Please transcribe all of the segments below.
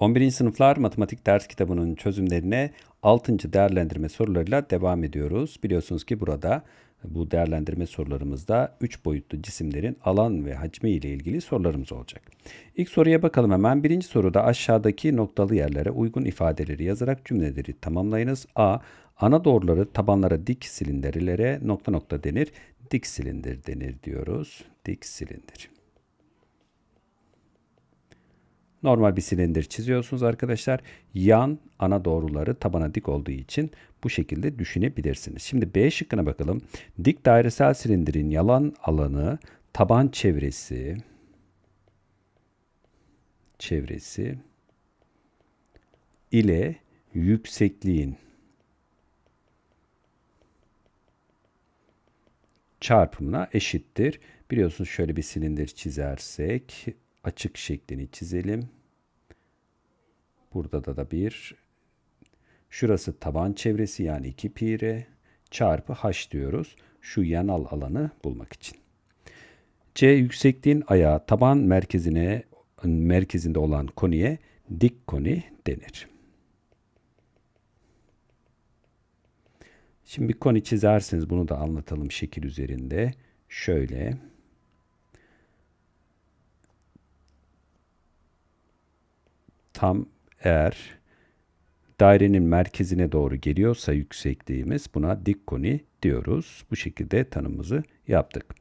11. sınıflar matematik ders kitabının çözümlerine 6. değerlendirme sorularıyla devam ediyoruz. Biliyorsunuz ki burada bu değerlendirme sorularımızda 3 boyutlu cisimlerin alan ve hacmi ile ilgili sorularımız olacak. İlk soruya bakalım hemen. Birinci soruda aşağıdaki noktalı yerlere uygun ifadeleri yazarak cümleleri tamamlayınız. A. Ana doğruları tabanlara dik silindirlere nokta nokta denir. Dik silindir denir diyoruz. Dik silindir. Normal bir silindir çiziyorsunuz arkadaşlar. Yan ana doğruları tabana dik olduğu için bu şekilde düşünebilirsiniz. Şimdi B şıkkına bakalım. Dik dairesel silindirin yalan alanı taban çevresi çevresi ile yüksekliğin çarpımına eşittir. Biliyorsunuz şöyle bir silindir çizersek açık şeklini çizelim. Burada da da bir şurası taban çevresi yani 2 pi r çarpı h diyoruz. Şu yanal alanı bulmak için. C yüksekliğin ayağı taban merkezine merkezinde olan koniye dik koni denir. Şimdi bir koni çizerseniz bunu da anlatalım şekil üzerinde. Şöyle tam eğer dairenin merkezine doğru geliyorsa yüksekliğimiz buna dik koni diyoruz. Bu şekilde tanımımızı yaptık.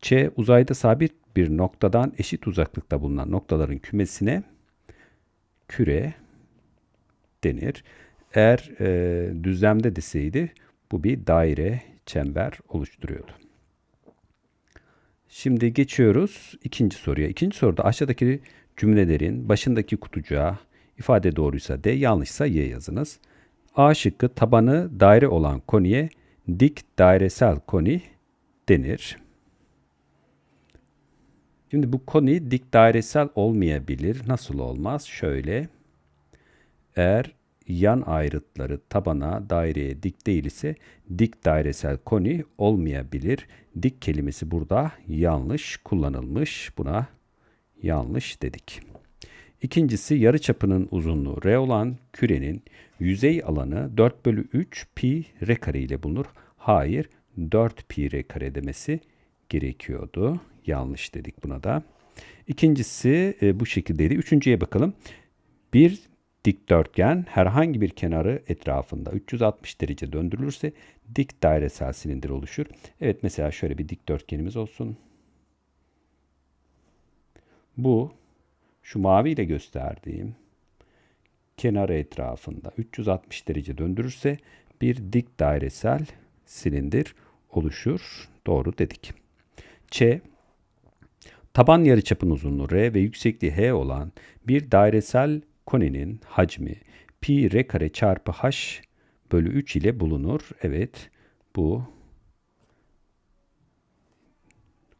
Ç uzayda sabit bir noktadan eşit uzaklıkta bulunan noktaların kümesine küre denir. Eğer e, düzlemde deseydi bu bir daire, çember oluşturuyordu. Şimdi geçiyoruz ikinci soruya. İkinci soruda aşağıdaki cümlelerin başındaki kutucuğa ifade doğruysa D, yanlışsa Y yazınız. A şıkkı tabanı daire olan koniye dik dairesel koni denir. Şimdi bu koni dik dairesel olmayabilir. Nasıl olmaz? Şöyle. Eğer yan ayrıtları tabana, daireye dik değil ise dik dairesel koni olmayabilir. Dik kelimesi burada yanlış kullanılmış. Buna yanlış dedik. İkincisi yarı çapının uzunluğu r olan kürenin yüzey alanı 4 bölü 3 pi r kare ile bulunur. Hayır 4 pi r kare demesi gerekiyordu. Yanlış dedik buna da. İkincisi e, bu şekildeydi. Üçüncüye bakalım. Bir dikdörtgen herhangi bir kenarı etrafında 360 derece döndürülürse dik dairesel silindir oluşur. Evet mesela şöyle bir dikdörtgenimiz olsun. Bu şu mavi ile gösterdiğim kenarı etrafında 360 derece döndürürse bir dik dairesel silindir oluşur. Doğru dedik. Ç taban yarıçapın uzunluğu r ve yüksekliği h olan bir dairesel koninin hacmi pi r kare çarpı h bölü 3 ile bulunur. Evet bu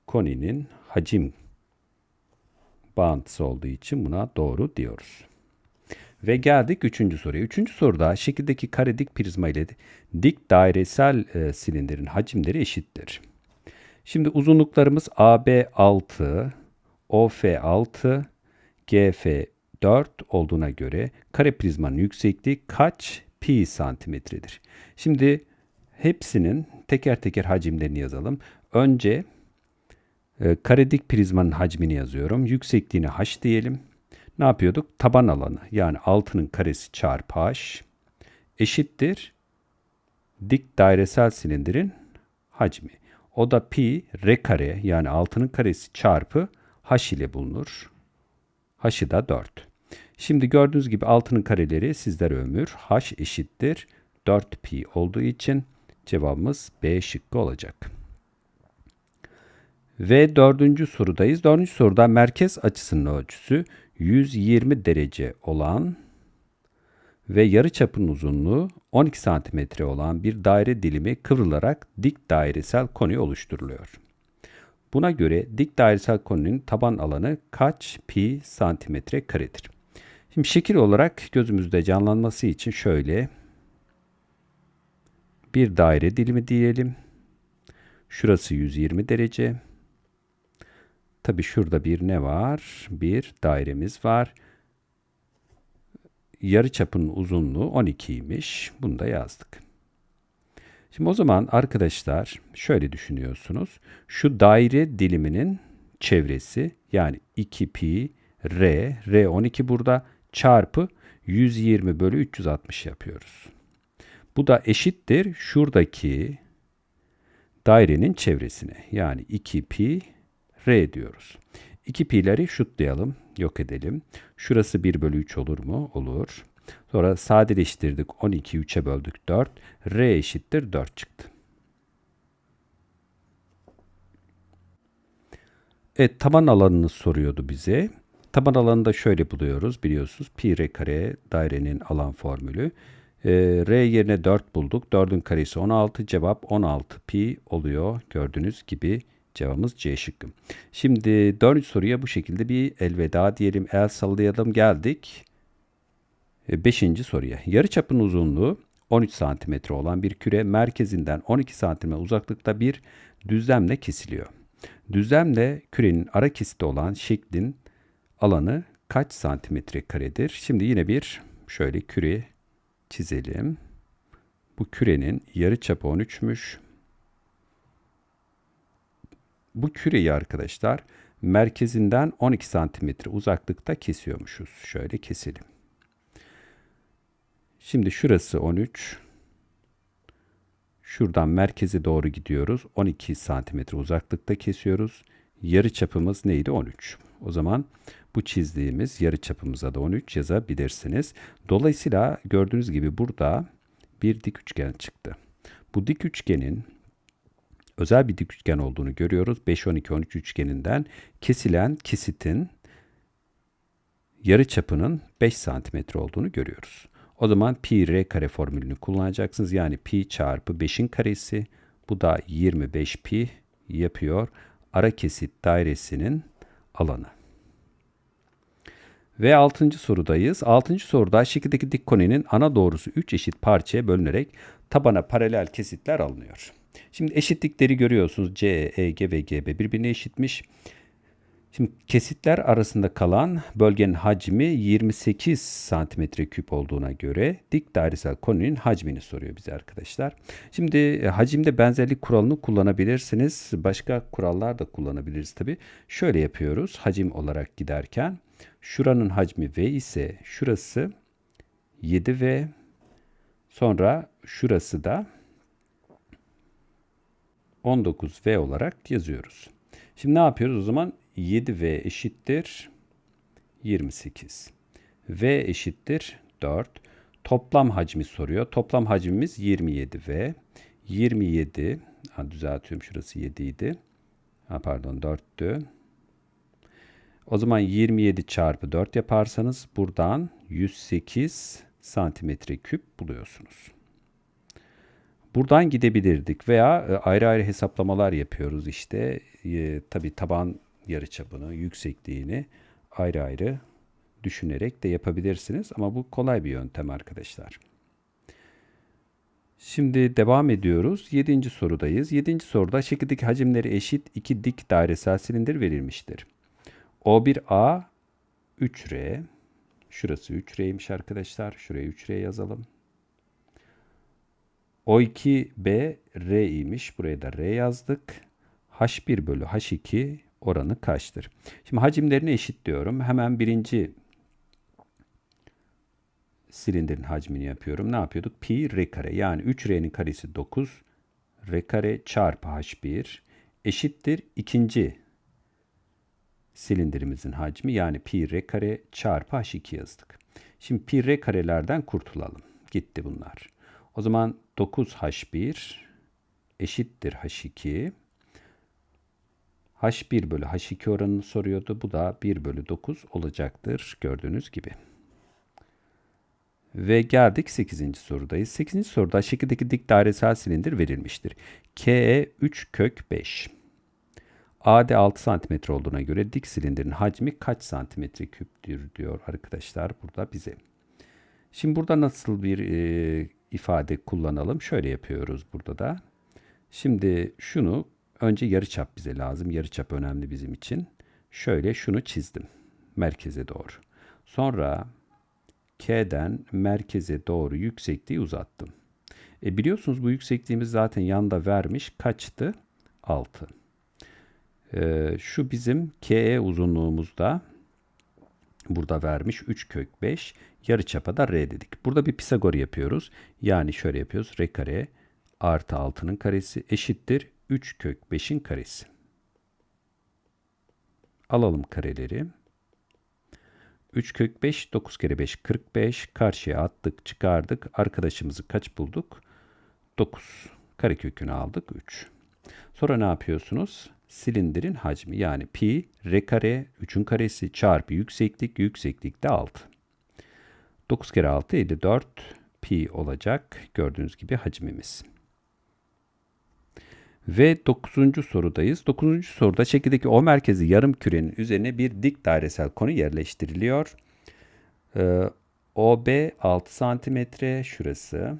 koninin hacim bağıntısı olduğu için buna doğru diyoruz. Ve geldik üçüncü soruya. Üçüncü soruda şekildeki kare dik prizma ile dik dairesel e, silindirin hacimleri eşittir. Şimdi uzunluklarımız AB 6, OF 6, GF 4 olduğuna göre kare prizmanın yüksekliği kaç pi santimetredir? Şimdi hepsinin teker teker hacimlerini yazalım. Önce e, karedik prizmanın hacmini yazıyorum. Yüksekliğini h diyelim. Ne yapıyorduk? Taban alanı yani altının karesi çarpı h eşittir dik dairesel silindirin hacmi. O da pi r kare yani altının karesi çarpı h ile bulunur. h'ı da 4. Şimdi gördüğünüz gibi altının kareleri sizlere ömür. h eşittir 4 pi olduğu için cevabımız B şıkkı olacak. Ve dördüncü sorudayız. Dördüncü soruda merkez açısının ölçüsü 120 derece olan ve yarı çapın uzunluğu 12 santimetre olan bir daire dilimi kıvrılarak dik dairesel koni oluşturuluyor. Buna göre dik dairesel koninin taban alanı kaç pi santimetre karedir? Şimdi şekil olarak gözümüzde canlanması için şöyle bir daire dilimi diyelim. Şurası 120 derece. Tabi şurada bir ne var? Bir dairemiz var. yarı çapının uzunluğu 12'ymiş. Bunu da yazdık. Şimdi o zaman arkadaşlar şöyle düşünüyorsunuz. Şu daire diliminin çevresi yani 2 pi r, r 12 burada çarpı 120 bölü 360 yapıyoruz. Bu da eşittir şuradaki dairenin çevresine. Yani 2 pi r diyoruz. 2 pi'leri şutlayalım, yok edelim. Şurası 1 bölü 3 olur mu? Olur. Sonra sadeleştirdik. 12'yi 3'e böldük 4. R eşittir 4 çıktı. Evet taban alanını soruyordu bize. Taban alanını da şöyle buluyoruz biliyorsunuz. Pi r kare dairenin alan formülü. Ee, r yerine 4 bulduk. 4'ün karesi 16. Cevap 16 pi oluyor. Gördüğünüz gibi cevabımız C şıkkı. Şimdi dördüncü soruya bu şekilde bir elveda diyelim. El sallayalım geldik. E, beşinci soruya. Yarı çapın uzunluğu 13 santimetre olan bir küre merkezinden 12 santimetre uzaklıkta bir düzlemle kesiliyor. Düzlemle kürenin ara kesiti olan şeklin alanı kaç santimetre karedir? Şimdi yine bir şöyle küre çizelim. Bu kürenin yarı çapı 13'müş. Bu küreyi arkadaşlar merkezinden 12 santimetre uzaklıkta kesiyormuşuz. Şöyle keselim. Şimdi şurası 13. Şuradan merkeze doğru gidiyoruz. 12 santimetre uzaklıkta kesiyoruz. Yarı çapımız neydi? 13. O zaman bu çizdiğimiz yarı çapımıza da 13 yazabilirsiniz. Dolayısıyla gördüğünüz gibi burada bir dik üçgen çıktı. Bu dik üçgenin özel bir dik üçgen olduğunu görüyoruz. 5 12 13 üçgeninden kesilen kesitin yarı çapının 5 santimetre olduğunu görüyoruz. O zaman pi r kare formülünü kullanacaksınız. Yani pi çarpı 5'in karesi bu da 25 pi yapıyor. Ara kesit dairesinin alanı. Ve 6. sorudayız. 6. soruda şekildeki dik konenin ana doğrusu 3 eşit parçaya bölünerek tabana paralel kesitler alınıyor. Şimdi eşitlikleri görüyorsunuz. C, E, G ve GB birbirine eşitmiş. Şimdi kesitler arasında kalan bölgenin hacmi 28 santimetre küp olduğuna göre dik dairesel konunun hacmini soruyor bize arkadaşlar. Şimdi e, hacimde benzerlik kuralını kullanabilirsiniz. Başka kurallar da kullanabiliriz tabi. Şöyle yapıyoruz hacim olarak giderken. Şuranın hacmi V ise şurası 7V sonra şurası da 19V olarak yazıyoruz. Şimdi ne yapıyoruz o zaman? 7V eşittir 28. V eşittir 4. Toplam hacmi soruyor. Toplam hacmimiz 27V. 27, ha, düzeltiyorum şurası 7 idi. Ha, pardon 4'tü. O zaman 27 çarpı 4 yaparsanız buradan 108 santimetre küp buluyorsunuz. Buradan gidebilirdik veya e, ayrı ayrı hesaplamalar yapıyoruz işte. E, tabii taban yarıçapını, yüksekliğini ayrı ayrı düşünerek de yapabilirsiniz. Ama bu kolay bir yöntem arkadaşlar. Şimdi devam ediyoruz. Yedinci sorudayız. Yedinci soruda şekildeki hacimleri eşit iki dik dairesel silindir verilmiştir. O1A 3R. Şurası 3R'ymiş arkadaşlar. Şuraya 3R yazalım. O2B R'ymiş. Buraya da R yazdık. H1 bölü H2 oranı kaçtır? Şimdi hacimlerini eşitliyorum. Hemen birinci silindirin hacmini yapıyorum. Ne yapıyorduk? Pi r kare yani 3r'nin karesi 9 r kare çarpı h1 eşittir ikinci silindirimizin hacmi yani pi r kare çarpı h2 yazdık. Şimdi pi r karelerden kurtulalım. Gitti bunlar. O zaman 9h1 eşittir h2 H1 bölü H2 oranını soruyordu. Bu da 1 bölü 9 olacaktır gördüğünüz gibi. Ve geldik 8. sorudayız. 8. soruda şekildeki dik dairesel silindir verilmiştir. KE 3 kök 5. AD 6 cm olduğuna göre dik silindirin hacmi kaç santimetre küptür diyor arkadaşlar burada bize. Şimdi burada nasıl bir e, ifade kullanalım? Şöyle yapıyoruz burada da. Şimdi şunu Önce yarıçap bize lazım. Yarıçap önemli bizim için. Şöyle şunu çizdim. Merkeze doğru. Sonra K'den merkeze doğru yüksekliği uzattım. E biliyorsunuz bu yüksekliğimiz zaten yanda vermiş. Kaçtı? 6. E, şu bizim KE uzunluğumuzda burada vermiş 3 kök 5. Yarıçapa da R dedik. Burada bir Pisagor yapıyoruz. Yani şöyle yapıyoruz. R kare artı 6'nın karesi eşittir 3 kök 5'in karesi. Alalım kareleri. 3 kök 5, 9 kere 5, 45. Karşıya attık, çıkardık. Arkadaşımızı kaç bulduk? 9. Karekökünü aldık 3. Sonra ne yapıyorsunuz? Silindirin hacmi yani pi r kare 3'ün karesi çarpı yükseklik yükseklik de 6. 9 kere 6 54 pi olacak gördüğünüz gibi hacmimiz. Ve 9. sorudayız. 9. soruda şekildeki O merkezi yarım kürenin üzerine bir dik dairesel konu yerleştiriliyor. Ee, OB 6 santimetre şurası.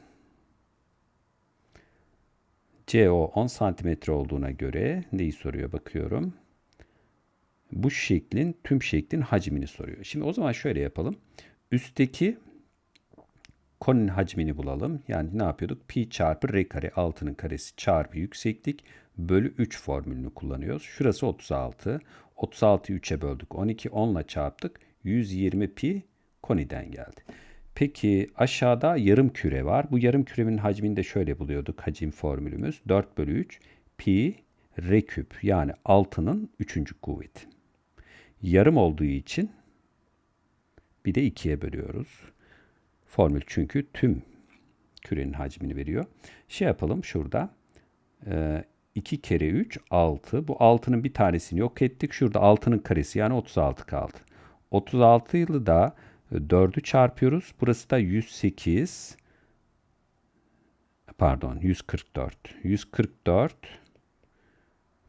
CO 10 santimetre olduğuna göre neyi soruyor bakıyorum. Bu şeklin tüm şeklin hacmini soruyor. Şimdi o zaman şöyle yapalım. Üstteki konunun hacmini bulalım. Yani ne yapıyorduk? Pi çarpı r kare altının karesi çarpı yükseklik bölü 3 formülünü kullanıyoruz. Şurası 36. 36'yı 3'e böldük. 12 10 ile çarptık. 120 pi koniden geldi. Peki aşağıda yarım küre var. Bu yarım küremin hacmini de şöyle buluyorduk. Hacim formülümüz 4 bölü 3 pi r küp yani 6'nın 3. kuvveti. Yarım olduğu için bir de 2'ye bölüyoruz. Formül çünkü tüm kürenin hacmini veriyor. Şey yapalım şurada. 2 kere 3 6. Bu 6'nın bir tanesini yok ettik. Şurada 6'nın karesi yani 36 kaldı. 36 yılı da 4'ü çarpıyoruz. Burası da 108 pardon 144. 144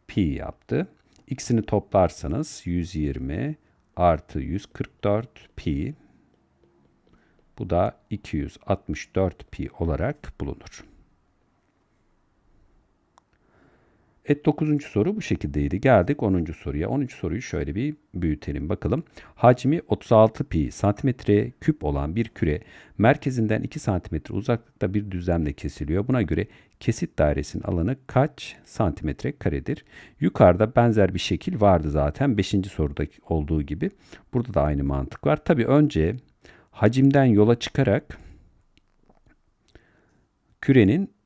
pi yaptı. İkisini toplarsanız 120 artı 144 pi bu da 264 pi olarak bulunur. Evet 9. soru bu şekildeydi. Geldik 10. soruya. 10. soruyu şöyle bir büyütelim bakalım. Hacmi 36 pi santimetre küp olan bir küre merkezinden 2 santimetre uzaklıkta bir düzlemle kesiliyor. Buna göre kesit dairesinin alanı kaç santimetre karedir? Yukarıda benzer bir şekil vardı zaten 5. soruda olduğu gibi. Burada da aynı mantık var. Tabi önce hacimden yola çıkarak kürenin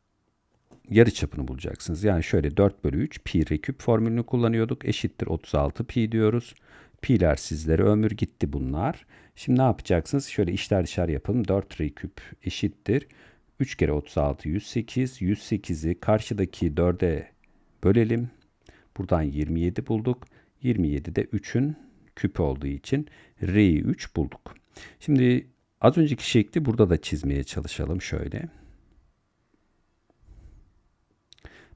yarı çapını bulacaksınız. Yani şöyle 4 bölü 3 pi r küp formülünü kullanıyorduk. Eşittir 36 pi diyoruz. Pi'ler sizlere ömür gitti bunlar. Şimdi ne yapacaksınız? Şöyle işler dışarı yapalım. 4 r küp eşittir. 3 kere 36 108. 108'i karşıdaki 4'e bölelim. Buradan 27 bulduk. 27 de 3'ün küp olduğu için r'yi 3 bulduk. Şimdi az önceki şekli burada da çizmeye çalışalım şöyle.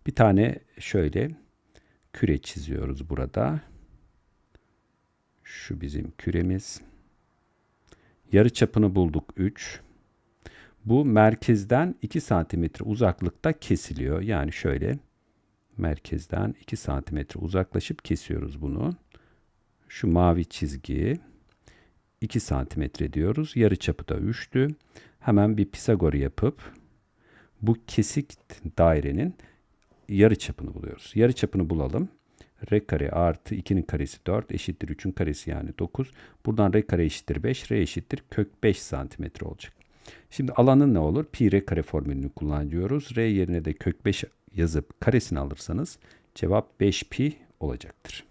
Bir tane şöyle küre çiziyoruz burada. Şu bizim küremiz. Yarı çapını bulduk 3. Bu merkezden 2 santimetre uzaklıkta kesiliyor. Yani şöyle merkezden 2 santimetre uzaklaşıp kesiyoruz bunu. Şu mavi çizgi 2 santimetre diyoruz. Yarı çapı da 3'tü. Hemen bir Pisagor yapıp bu kesik dairenin yarı çapını buluyoruz. Yarı çapını bulalım. R kare artı 2'nin karesi 4 eşittir 3'ün karesi yani 9. Buradan R kare eşittir 5. R eşittir kök 5 santimetre olacak. Şimdi alanın ne olur? Pi R kare formülünü kullanıyoruz. R yerine de kök 5 yazıp karesini alırsanız cevap 5 pi olacaktır.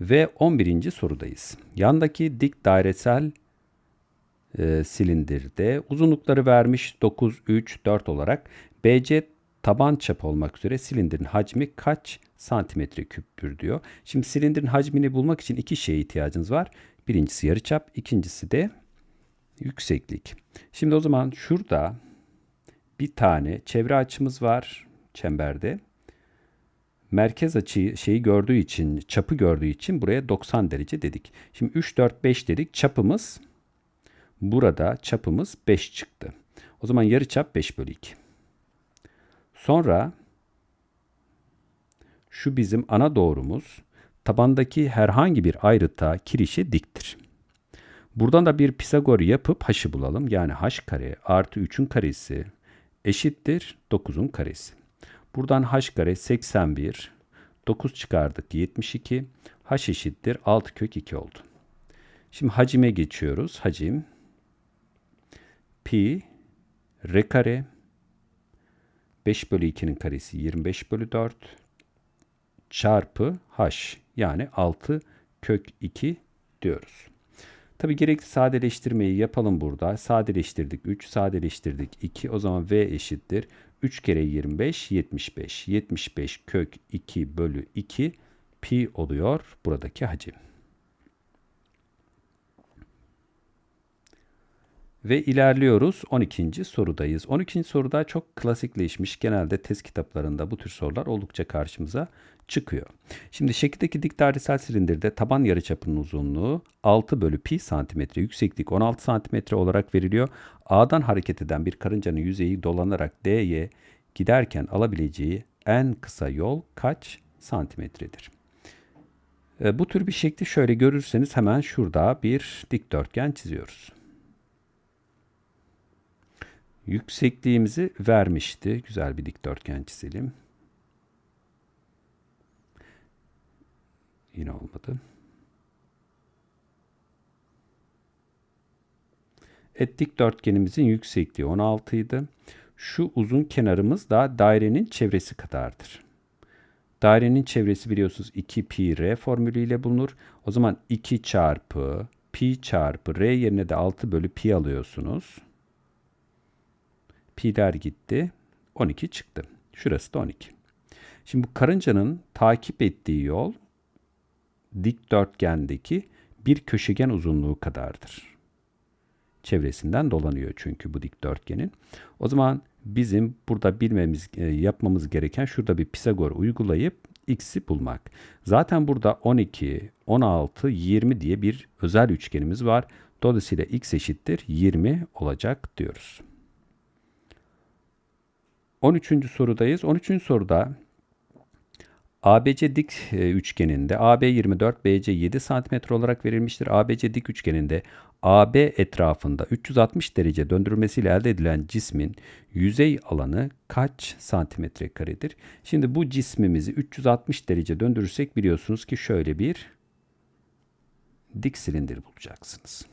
Ve 11. sorudayız. Yandaki dik dairesel e, silindirde uzunlukları vermiş 9, 3, 4 olarak BC taban çap olmak üzere silindirin hacmi kaç santimetre küptür diyor. Şimdi silindirin hacmini bulmak için iki şeye ihtiyacınız var. Birincisi yarıçap, ikincisi de yükseklik. Şimdi o zaman şurada bir tane çevre açımız var çemberde. Merkez açıyı şeyi gördüğü için, çapı gördüğü için buraya 90 derece dedik. Şimdi 3, 4, 5 dedik. Çapımız burada çapımız 5 çıktı. O zaman yarıçap 5 bölü 2. Sonra şu bizim ana doğrumuz tabandaki herhangi bir ayrıta kirişe diktir. Buradan da bir Pisagor yapıp h'ı bulalım. Yani h kare artı 3'ün karesi eşittir 9'un karesi. Buradan h kare 81. 9 çıkardık 72. h eşittir 6 kök 2 oldu. Şimdi hacime geçiyoruz. Hacim pi r kare 5 bölü 2'nin karesi 25 bölü 4 çarpı h yani 6 kök 2 diyoruz. Tabi gerekli sadeleştirmeyi yapalım burada. Sadeleştirdik 3, sadeleştirdik 2. O zaman v eşittir. 3 kere 25, 75. 75 kök 2 bölü 2 pi oluyor buradaki hacim. Ve ilerliyoruz. 12. sorudayız. 12. soruda çok klasikleşmiş. Genelde test kitaplarında bu tür sorular oldukça karşımıza çıkıyor. Şimdi şekildeki dik dairesel silindirde taban yarıçapının uzunluğu 6 bölü pi santimetre, yükseklik 16 santimetre olarak veriliyor. A'dan hareket eden bir karıncanın yüzeyi dolanarak D'ye giderken alabileceği en kısa yol kaç santimetredir? E, bu tür bir şekli şöyle görürseniz hemen şurada bir dikdörtgen çiziyoruz. Yüksekliğimizi vermişti. Güzel bir dikdörtgen çizelim. Yine olmadı. Et dikdörtgenimizin yüksekliği 16 idi. Şu uzun kenarımız da dairenin çevresi kadardır. Dairenin çevresi biliyorsunuz 2 pi r formülüyle bulunur. O zaman 2 çarpı pi çarpı r yerine de 6 bölü pi alıyorsunuz. Pi'ler gitti. 12 çıktı. Şurası da 12. Şimdi bu karıncanın takip ettiği yol dikdörtgendeki bir köşegen uzunluğu kadardır. Çevresinden dolanıyor çünkü bu dikdörtgenin. O zaman bizim burada bilmemiz, e, yapmamız gereken şurada bir Pisagor uygulayıp x'i bulmak. Zaten burada 12, 16, 20 diye bir özel üçgenimiz var. Dolayısıyla x eşittir 20 olacak diyoruz. 13. sorudayız. 13. soruda ABC dik e, üçgeninde AB 24, BC 7 cm olarak verilmiştir. ABC dik üçgeninde AB etrafında 360 derece döndürülmesiyle elde edilen cismin yüzey alanı kaç santimetre karedir? Şimdi bu cismimizi 360 derece döndürürsek biliyorsunuz ki şöyle bir dik silindir bulacaksınız.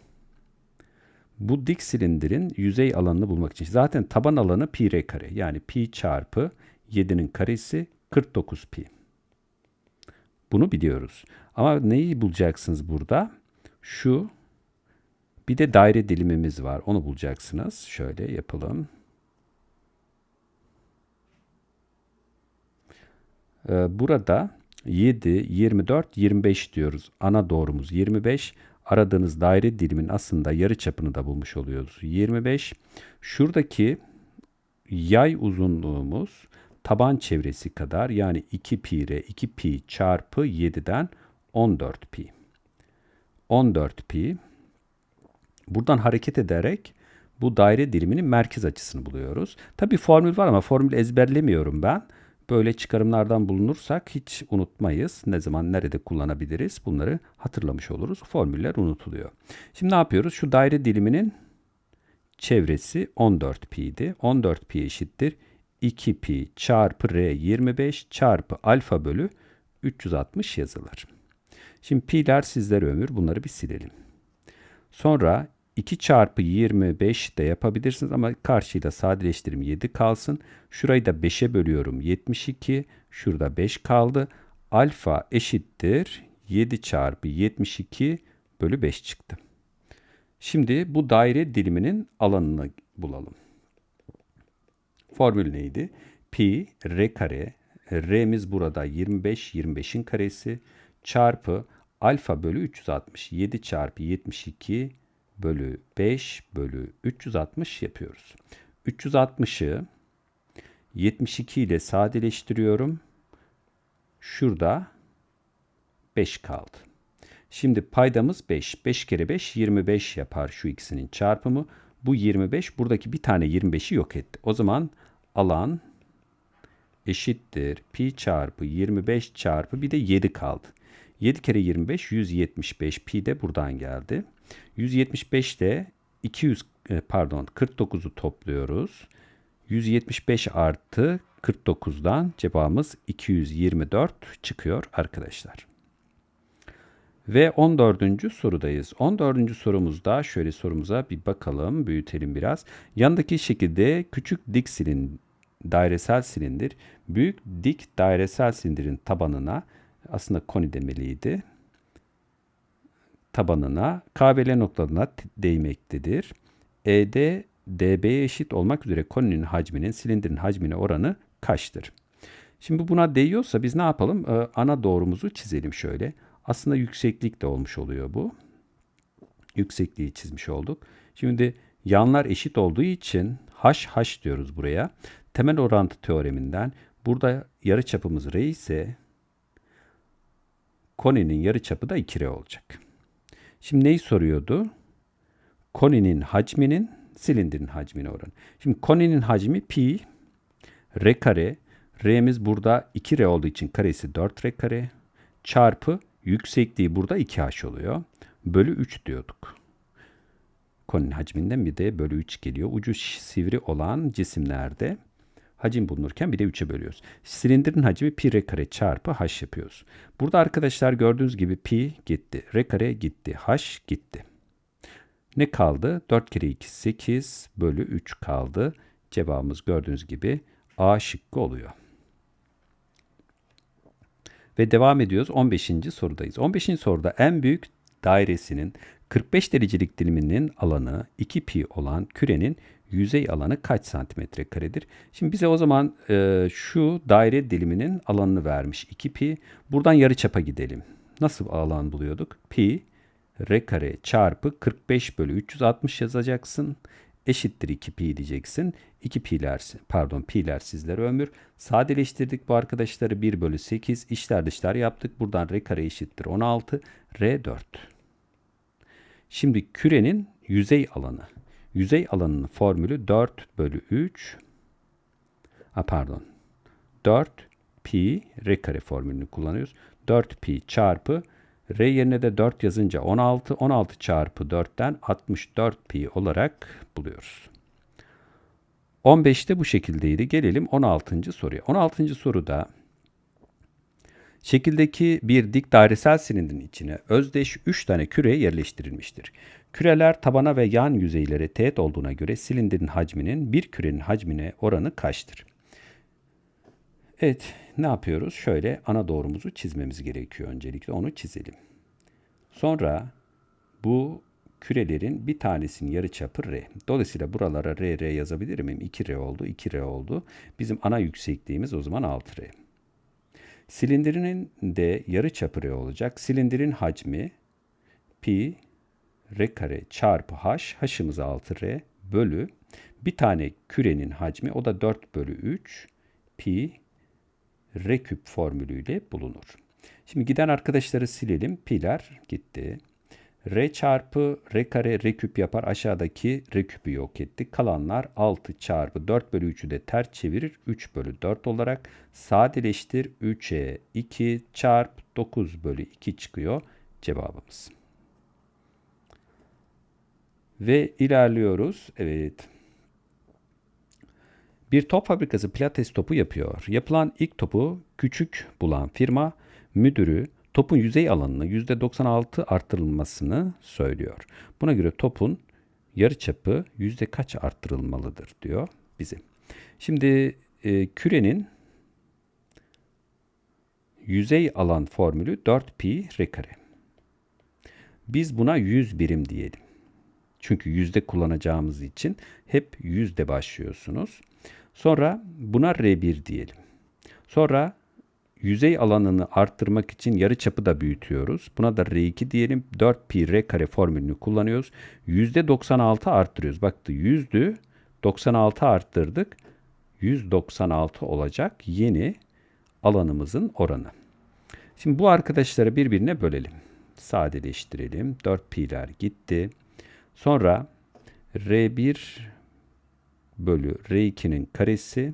Bu dik silindirin yüzey alanını bulmak için zaten taban alanı pi r kare yani pi çarpı 7'nin karesi 49 pi. Bunu biliyoruz. Ama neyi bulacaksınız burada? Şu bir de daire dilimimiz var. Onu bulacaksınız. Şöyle yapalım. Ee, burada 7, 24, 25 diyoruz. Ana doğrumuz 25. Aradığınız daire dilimin aslında yarı çapını da bulmuş oluyoruz. 25. Şuradaki yay uzunluğumuz taban çevresi kadar yani 2 pi r 2 pi çarpı 7'den 14 pi. 14 pi. Buradan hareket ederek bu daire diliminin merkez açısını buluyoruz. Tabi formül var ama formül ezberlemiyorum ben. Böyle çıkarımlardan bulunursak hiç unutmayız. Ne zaman nerede kullanabiliriz bunları hatırlamış oluruz. Formüller unutuluyor. Şimdi ne yapıyoruz? Şu daire diliminin çevresi 14 pi'ydi. 14 pi eşittir 2 pi çarpı r 25 çarpı alfa bölü 360 yazılır. Şimdi pi'ler sizlere ömür. Bunları bir silelim. Sonra 2 çarpı 25 de yapabilirsiniz ama karşıyla sadeleştirim 7 kalsın. Şurayı da 5'e bölüyorum 72. Şurada 5 kaldı. Alfa eşittir 7 çarpı 72 bölü 5 çıktı. Şimdi bu daire diliminin alanını bulalım. Formül neydi? Pi r kare, r'miz burada 25, 25'in karesi çarpı alfa bölü 360. 7 çarpı 72 bölü 5 bölü 360 yapıyoruz. 360'ı 72 ile sadeleştiriyorum. Şurada 5 kaldı. Şimdi paydamız 5. 5 kere 5 25 yapar şu ikisinin çarpımı. Bu 25 buradaki bir tane 25'i yok etti. O zaman alan eşittir pi çarpı 25 çarpı bir de 7 kaldı. 7 kere 25 175 pi de buradan geldi. 175 ile 200 e, pardon 49'u topluyoruz. 175 artı 49'dan cevabımız 224 çıkıyor arkadaşlar. Ve 14. sorudayız. 14. sorumuzda şöyle sorumuza bir bakalım, büyütelim biraz. Yandaki şekilde küçük dik silin dairesel silindir büyük dik dairesel silindirin tabanına aslında koni demeliydi. Tabanına KBL noktalarına değmektedir. ED DB'ye eşit olmak üzere koninin hacminin silindirin hacmine oranı kaçtır? Şimdi buna değiyorsa biz ne yapalım? Ee, ana doğrumuzu çizelim şöyle. Aslında yükseklik de olmuş oluyor bu. Yüksekliği çizmiş olduk. Şimdi yanlar eşit olduğu için h h diyoruz buraya. Temel orantı teoreminden burada yarı çapımız r ise koninin yarı çapı da 2r olacak. Şimdi neyi soruyordu? Koninin hacminin silindirin hacmine oranı. Şimdi koninin hacmi pi r kare. R'miz burada 2r olduğu için karesi 4r kare çarpı yüksekliği burada 2h oluyor. Bölü 3 diyorduk. Koninin hacminden bir de bölü 3 geliyor. Ucu sivri olan cisimlerde hacim bulunurken bir de 3'e bölüyoruz. Silindirin hacmi pi r kare çarpı h yapıyoruz. Burada arkadaşlar gördüğünüz gibi pi gitti. R kare gitti. H gitti. Ne kaldı? 4 kere 2 8 bölü 3 kaldı. Cevabımız gördüğünüz gibi A şıkkı oluyor. Ve devam ediyoruz. 15. sorudayız. 15. soruda en büyük dairesinin 45 derecelik diliminin alanı 2 pi olan kürenin yüzey alanı kaç santimetre karedir? Şimdi bize o zaman e, şu daire diliminin alanını vermiş 2 pi. Buradan yarıçapa gidelim. Nasıl alan buluyorduk? Pi r kare çarpı 45 bölü 360 yazacaksın. Eşittir 2 pi diyeceksin. 2 pi'ler pardon pi'ler sizlere ömür. Sadeleştirdik bu arkadaşları 1 bölü 8 işler dışlar yaptık. Buradan r kare eşittir 16 r 4. Şimdi kürenin yüzey alanı. Yüzey alanının formülü 4 bölü 3 ha pardon 4 pi r kare formülünü kullanıyoruz. 4 pi çarpı R yerine de 4 yazınca 16, 16 çarpı 4'ten 64 pi olarak buluyoruz. 15'te bu şekildeydi. Gelelim 16. soruya. 16. soruda şekildeki bir dik dairesel silindirin içine özdeş 3 tane küre yerleştirilmiştir. Küreler tabana ve yan yüzeylere teğet olduğuna göre silindirin hacminin bir kürenin hacmine oranı kaçtır? Evet, ne yapıyoruz? Şöyle ana doğrumuzu çizmemiz gerekiyor öncelikle. Onu çizelim. Sonra bu kürelerin bir tanesinin yarıçapı r. Dolayısıyla buralara r, r yazabilir miyim? 2r oldu, 2r oldu. Bizim ana yüksekliğimiz o zaman 6r. Silindirinin de yarıçapı r olacak. Silindirin hacmi pi r kare çarpı h, h'ımız 6r bölü bir tane kürenin hacmi o da 4 bölü 3 pi r küp formülüyle bulunur. Şimdi giden arkadaşları silelim. Pi'ler gitti. R çarpı R kare R küp yapar. Aşağıdaki R küpü yok etti. Kalanlar 6 çarpı 4 bölü 3'ü de ters çevirir. 3 bölü 4 olarak sadeleştir. 3'e 2 çarp 9 bölü 2 çıkıyor cevabımız. Ve ilerliyoruz. Evet. Bir top fabrikası pilates topu yapıyor. Yapılan ilk topu küçük bulan firma müdürü topun yüzey alanını %96 arttırılmasını söylüyor. Buna göre topun yarıçapı yüzde kaç arttırılmalıdır diyor bize. Şimdi e, kürenin yüzey alan formülü 4pi r kare. Biz buna 100 birim diyelim. Çünkü yüzde kullanacağımız için hep yüzde başlıyorsunuz. Sonra buna R1 diyelim. Sonra yüzey alanını arttırmak için yarı çapı da büyütüyoruz. Buna da R2 diyelim. 4 pi R kare formülünü kullanıyoruz. %96 arttırıyoruz. Baktı yüzdü. 96 arttırdık. 196 olacak yeni alanımızın oranı. Şimdi bu arkadaşları birbirine bölelim. Sadeleştirelim. 4 pi'ler gitti. Sonra R1 bölü R2'nin karesi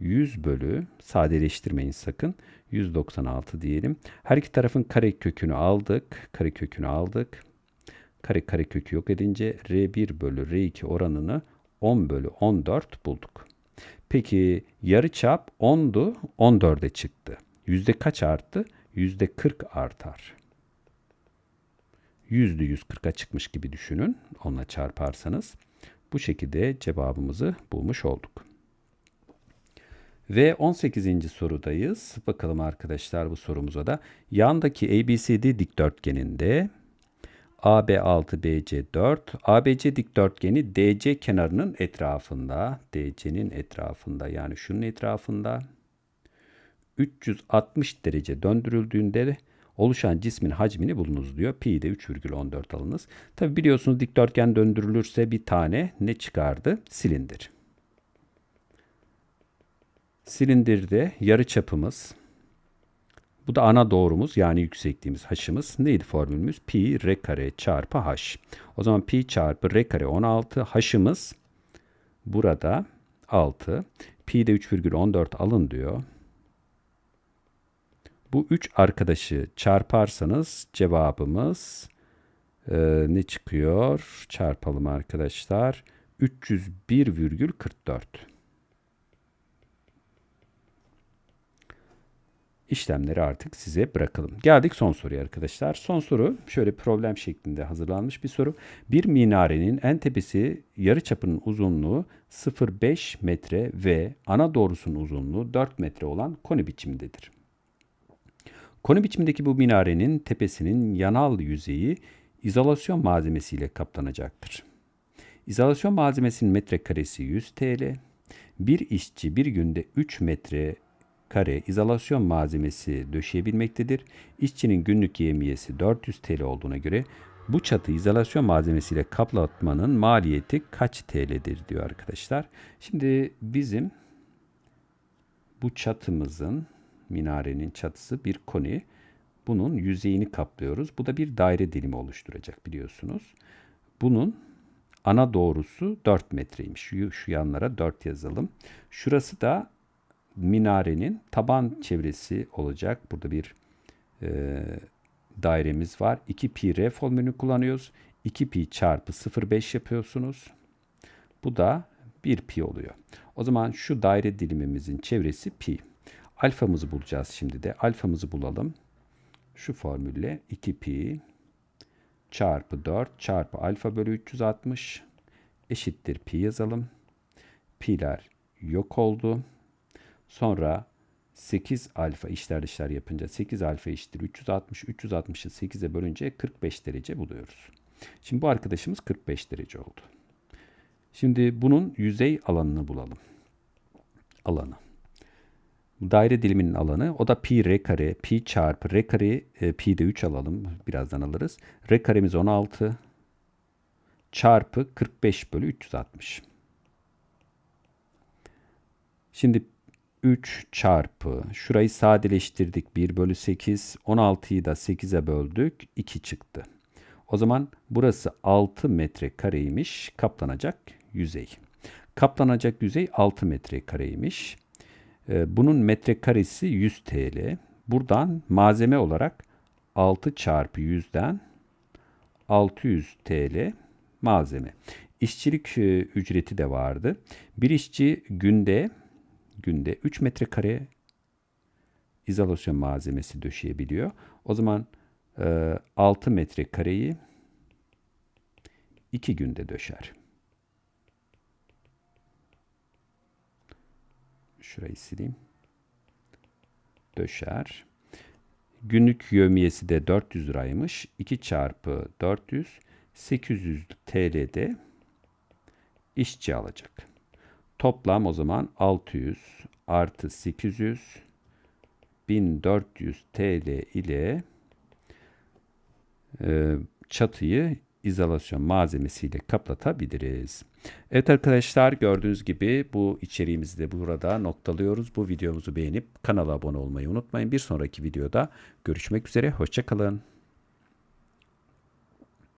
100 bölü sadeleştirmeyin sakın 196 diyelim. Her iki tarafın kare kökünü aldık. Kare kökünü aldık. Kare kare kökü yok edince R1 bölü R2 oranını 10 bölü 14 bulduk. Peki yarıçap 10'du 14'e çıktı. Yüzde kaç arttı? Yüzde 40 artar. Yüzde 140'a çıkmış gibi düşünün. Onunla çarparsanız. Bu şekilde cevabımızı bulmuş olduk. Ve 18. sorudayız. Bakalım arkadaşlar bu sorumuza da. Yandaki ABCD dikdörtgeninde AB 6 BC 4 ABC dikdörtgeni DC kenarının etrafında DC'nin etrafında yani şunun etrafında 360 derece döndürüldüğünde oluşan cismin hacmini bulunuz diyor. Pi de 3,14 alınız. Tabi biliyorsunuz dikdörtgen döndürülürse bir tane ne çıkardı? Silindir. Silindirde yarı çapımız bu da ana doğrumuz yani yüksekliğimiz h'ımız. Neydi formülümüz? Pi r kare çarpı h. O zaman pi çarpı r kare 16 h'ımız burada 6. Pi de 3,14 alın diyor. Bu üç arkadaşı çarparsanız cevabımız e, ne çıkıyor? Çarpalım arkadaşlar. 301,44. işlemleri artık size bırakalım. Geldik son soruya arkadaşlar. Son soru şöyle problem şeklinde hazırlanmış bir soru. Bir minarenin en tepesi yarı çapının uzunluğu 0,5 metre ve ana doğrusunun uzunluğu 4 metre olan koni biçimindedir. Koni biçimindeki bu minarenin tepesinin yanal yüzeyi izolasyon malzemesiyle kaplanacaktır. İzolasyon malzemesinin metrekaresi 100 TL. Bir işçi bir günde 3 metre kare izolasyon malzemesi döşeyebilmektedir. İşçinin günlük yemiyesi 400 TL olduğuna göre bu çatı izolasyon malzemesiyle kaplatmanın maliyeti kaç TL'dir diyor arkadaşlar. Şimdi bizim bu çatımızın minarenin çatısı bir koni. Bunun yüzeyini kaplıyoruz. Bu da bir daire dilimi oluşturacak biliyorsunuz. Bunun ana doğrusu 4 metreymiş. Şu, şu yanlara 4 yazalım. Şurası da minarenin taban çevresi olacak. Burada bir e, dairemiz var. 2 pi r formülünü kullanıyoruz. 2 pi çarpı 0,5 yapıyorsunuz. Bu da 1 pi oluyor. O zaman şu daire dilimimizin çevresi pi. Alfamızı bulacağız şimdi de. Alfamızı bulalım. Şu formülle 2 pi çarpı 4 çarpı alfa bölü 360 eşittir pi yazalım. Pi'ler yok oldu. Sonra 8 alfa işler dışlar yapınca 8 alfa eşittir 360. 360'ı 8'e bölünce 45 derece buluyoruz. Şimdi bu arkadaşımız 45 derece oldu. Şimdi bunun yüzey alanını bulalım. Alanı. Daire diliminin alanı o da pi r kare, pi çarpı r kare, e, pi de 3 alalım. Birazdan alırız. R karemiz 16 çarpı 45 bölü 360. Şimdi 3 çarpı şurayı sadeleştirdik 1 bölü 8 16'yı da 8'e böldük 2 çıktı. O zaman burası 6 metre kareymiş kaplanacak yüzey. Kaplanacak yüzey 6 metre kareymiş. Ee, bunun metrekaresi 100 TL. Buradan malzeme olarak 6 çarpı 100'den 600 TL malzeme. İşçilik e, ücreti de vardı. Bir işçi günde günde 3 metrekare izolasyon malzemesi döşeyebiliyor. O zaman e, 6 metrekareyi 2 günde döşer. Şurayı sileyim. Döşer. Günlük yövmiyesi de 400 liraymış. 2 çarpı 400 800 TL'de işçi alacak. Toplam o zaman 600 artı 800 1400 TL ile e, çatıyı izolasyon malzemesiyle kaplatabiliriz. Evet arkadaşlar gördüğünüz gibi bu içeriğimizi de burada noktalıyoruz. Bu videomuzu beğenip kanala abone olmayı unutmayın. Bir sonraki videoda görüşmek üzere. Hoşçakalın.